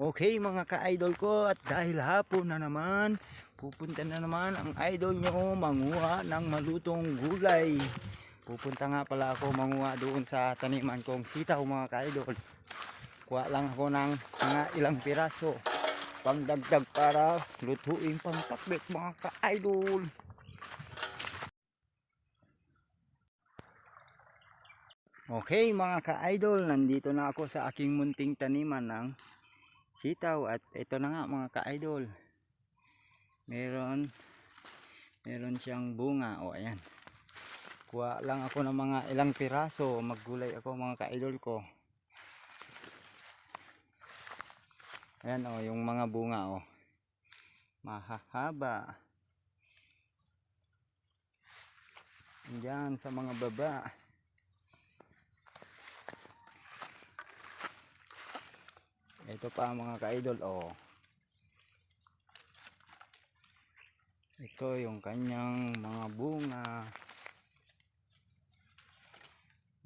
Okay mga ka-idol ko at dahil hapon na naman pupunta na naman ang idol nyo manguha ng malutong gulay. Pupunta nga pala ako manguha doon sa taniman kong sitaw mga ka-idol. Kuha lang ako ng mga ilang piraso pangdagdag para lutuin pang pakbet mga ka-idol. Okay mga ka-idol, nandito na ako sa aking munting taniman ng sitaw at ito na nga mga ka-idol. Meron meron siyang bunga o ayan. Kuha lang ako ng mga ilang piraso, maggulay ako mga ka-idol ko. Ayan o, yung mga bunga o. Mahahaba. Diyan sa mga baba. Ito pa mga ka-idol, oh. Ito yung kanyang mga bunga.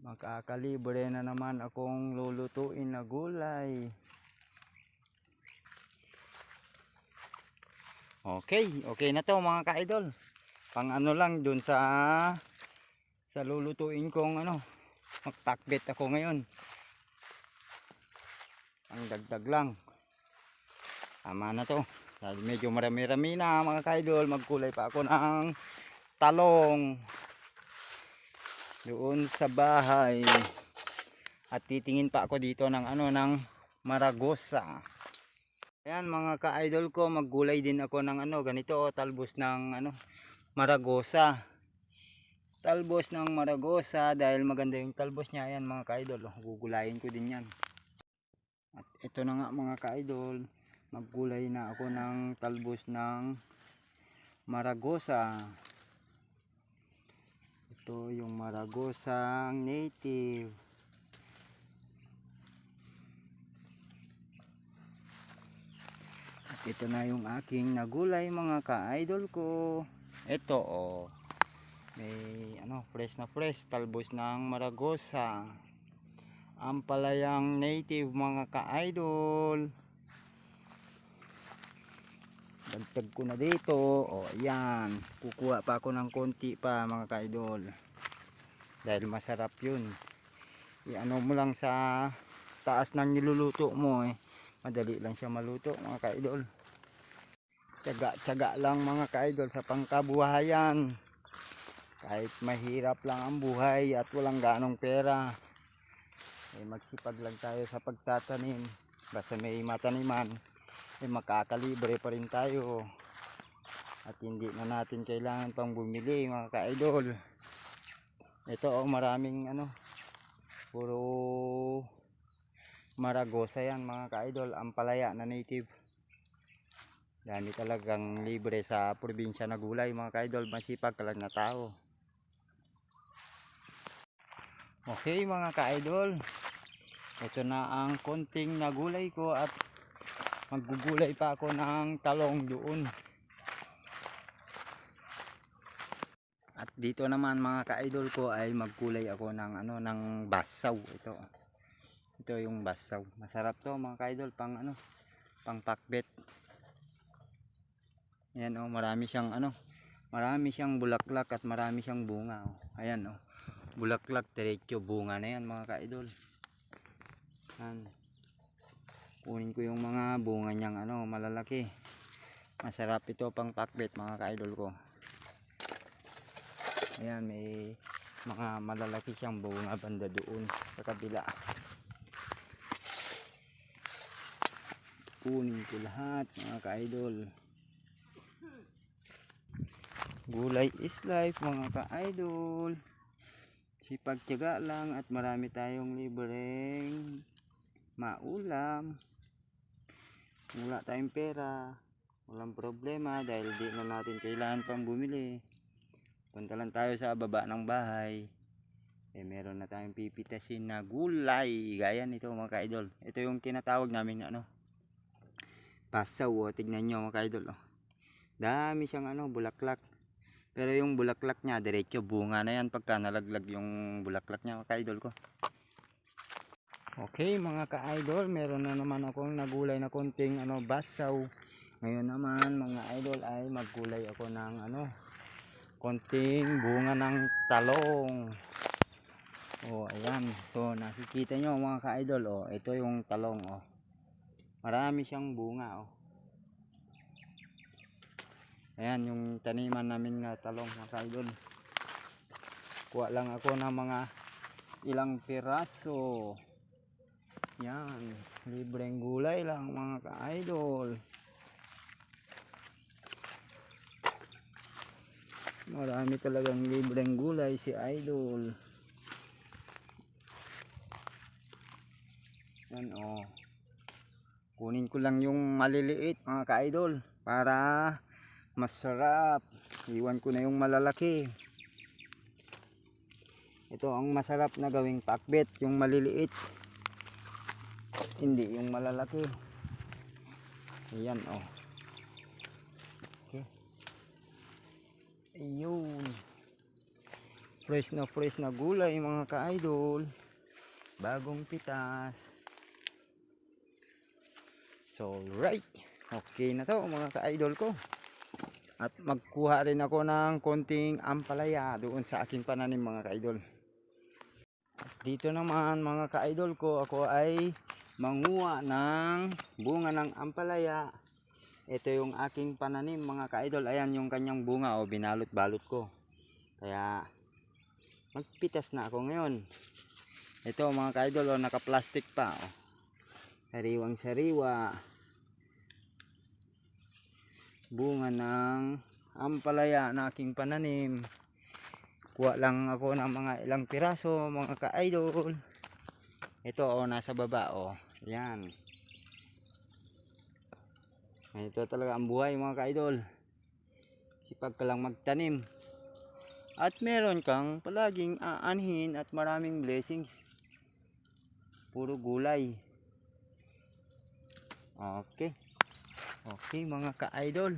Makakalibre na naman akong lulutuin na gulay. Okay, okay na to mga ka-idol. Pang ano lang dun sa sa lulutuin kong ano, magpakbet ako ngayon ang dagdag lang. Tama na to. Dahil medyo marami-rami na mga kaidol magkulay pa ako ng talong. Doon sa bahay. At titingin pa ako dito ng ano ng maragosa. Ayan mga ka-idol ko maggulay din ako ng ano ganito oh, talbos ng ano maragosa. Talbos ng maragosa dahil maganda yung talbos niya. Ayan mga ka-idol oh, gugulayin ko din yan at ito na nga mga ka-idol, maggulay na ako ng talbos ng Maragosa. Ito yung Maragosang native. At ito na yung aking nagulay mga ka-idol ko. Ito oh. May ano, fresh na fresh talbos ng Maragosa ang palayang native mga ka-idol. Dagdag ko na dito. O ayan. Kukuha pa ako ng konti pa mga ka-idol. Dahil masarap yun. Iano mo lang sa taas ng niluluto mo eh. Madali lang siya maluto mga ka-idol. Tsaga tsaga lang mga ka-idol sa pangkabuhayan. Kahit mahirap lang ang buhay at walang ganong pera eh, magsipag lang tayo sa pagtatanim. Basta may mataniman eh makakalibre pa rin tayo. At hindi na natin kailangan pang bumili mga ka-idol. Ito oh maraming ano puro maragosa yan mga ka-idol. Ang palaya na native. Dami talagang libre sa probinsya na gulay mga ka-idol. Masipag ka lang na tao Okay mga ka-idol, ito na ang konting nagulay ko at maggugulay pa ako ng talong doon. At dito naman mga ka-idol ko ay magkulay ako ng ano ng basaw ito. Ito yung basaw. Masarap to mga ka-idol pang ano, pang pakbet. Ayan oh, marami siyang ano, marami siyang bulaklak at marami siyang bunga oh. Ayan oh bulaklak diretso bunga na yan mga kaidol. Yan. Kunin ko yung mga bunga niyang ano malalaki. Masarap ito pang pakbet mga kaidol ko. Ayan may mga malalaki siyang bunga banda doon sa kabila. Kunin ko lahat mga kaidol. Gulay is life mga ka-idol sipag tiyaga lang at marami tayong libreng maulam. Wala tayong pera. Walang problema dahil di na natin kailangan pang bumili. Punta lang tayo sa baba ng bahay. Eh meron na tayong pipitasin na gulay. Gaya nito mga ka-idol. Ito yung tinatawag namin ano? Pasaw. Oh. tignan nyo mga ka-idol oh. dami siyang ano bulaklak pero yung bulaklak niya, diretso bunga na yan pagka nalaglag yung bulaklak niya, mga idol ko. Okay mga ka-idol, meron na naman akong nagulay na konting ano, basaw. Ngayon naman mga idol ay maggulay ako ng ano, konting bunga ng talong. Oh, ayan. So nakikita nyo mga ka-idol, oh, ito yung talong, oh. Marami siyang bunga, oh. Ayan yung taniman namin nga talong mga ka-idol. Kuha lang ako ng mga ilang piraso. Yan, libreng gulay lang mga ka-idol. Marami talagang libreng gulay si idol. Yan oh. Kunin ko lang yung maliliit mga ka-idol para masarap. Iwan ko na yung malalaki. Ito ang masarap na gawing pakbet, yung maliliit. Hindi yung malalaki. Ayan oh. Okay. Ayun. Fresh na fresh na gulay mga ka-idol. Bagong pitas. So right. Okay na to mga ka-idol ko. At magkuha rin ako ng konting ampalaya doon sa aking pananim mga ka-idol. Dito naman mga ka-idol ko ako ay manguha ng bunga ng ampalaya. Ito yung aking pananim mga ka-idol. Ayan yung kanyang bunga o binalot-balot ko. Kaya magpitas na ako ngayon. Ito mga ka-idol o naka-plastic pa. O. Sariwang sariwa. Bunga ng ampalaya na aking pananim. Kuha lang ako ng mga ilang piraso mga ka-idol. Ito o nasa baba o. Yan. Ito talaga ang buhay mga ka-idol. Sipag ka lang magtanim. At meron kang palaging aanhin at maraming blessings. Puro gulay. Okay. Okay mga ka-idol.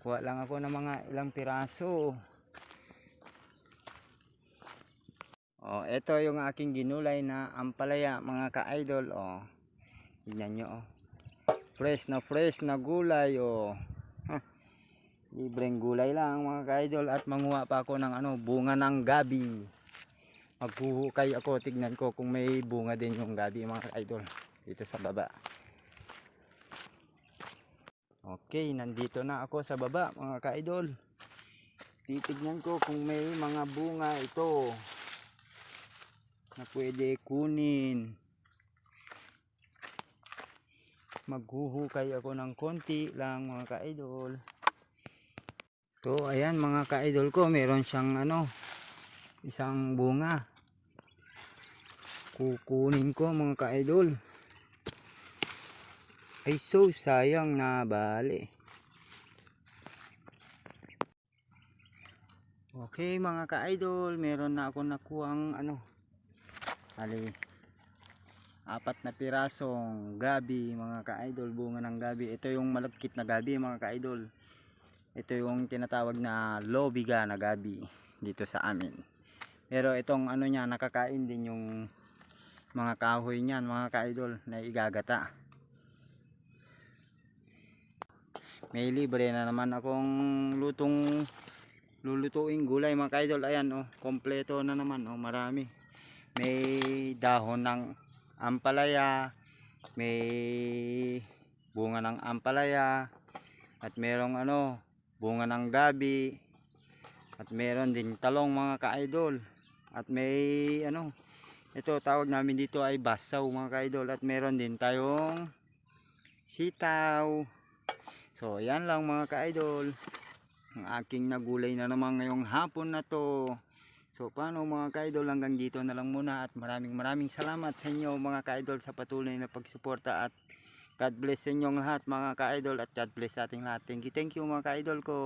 Kuha lang ako ng mga ilang piraso. Oh, ito yung aking ginulay na ampalaya mga ka-idol. Oh. Tingnan nyo oh. Fresh na fresh na gulay oh. Huh. Libreng gulay lang mga ka-idol at manguha pa ako ng ano, bunga ng gabi. Maghuhukay ako, tignan ko kung may bunga din yung gabi mga ka-idol dito sa baba. Okay, nandito na ako sa baba mga ka-idol. Titignan ko kung may mga bunga ito na pwede kunin. Maghuhukay ako ng konti lang mga ka-idol. So ayan mga ka-idol ko, meron siyang ano, isang bunga. Kukunin ko mga ka-idol. Ay so sayang na bali. Okay mga ka-idol, meron na ako nakuhang ano, ali apat na pirasong gabi mga ka-idol, bunga ng gabi. Ito yung malagkit na gabi mga ka-idol. Ito yung tinatawag na lobiga na gabi dito sa amin. Pero itong ano niya, nakakain din yung mga kahoy niyan mga ka-idol na igagata. May libre na naman akong lutong lulutuing gulay mga ka-idol. Ayan oh, kompleto na naman oh, marami. May dahon ng ampalaya, may bunga ng ampalaya, at merong ano, bunga ng gabi, at meron din talong mga ka-idol. At may ano, ito tawag namin dito ay basaw mga ka-idol. At meron din tayong sitaw. So, yan lang mga ka-idol. Ang aking nagulay na naman ngayong hapon na to. So, paano mga ka-idol hanggang dito na lang muna. At maraming maraming salamat sa inyo mga ka-idol sa patuloy na pagsuporta. At God bless sa inyong lahat mga ka-idol. At God bless sa ating lahat. Thank you, thank you mga ka-idol ko.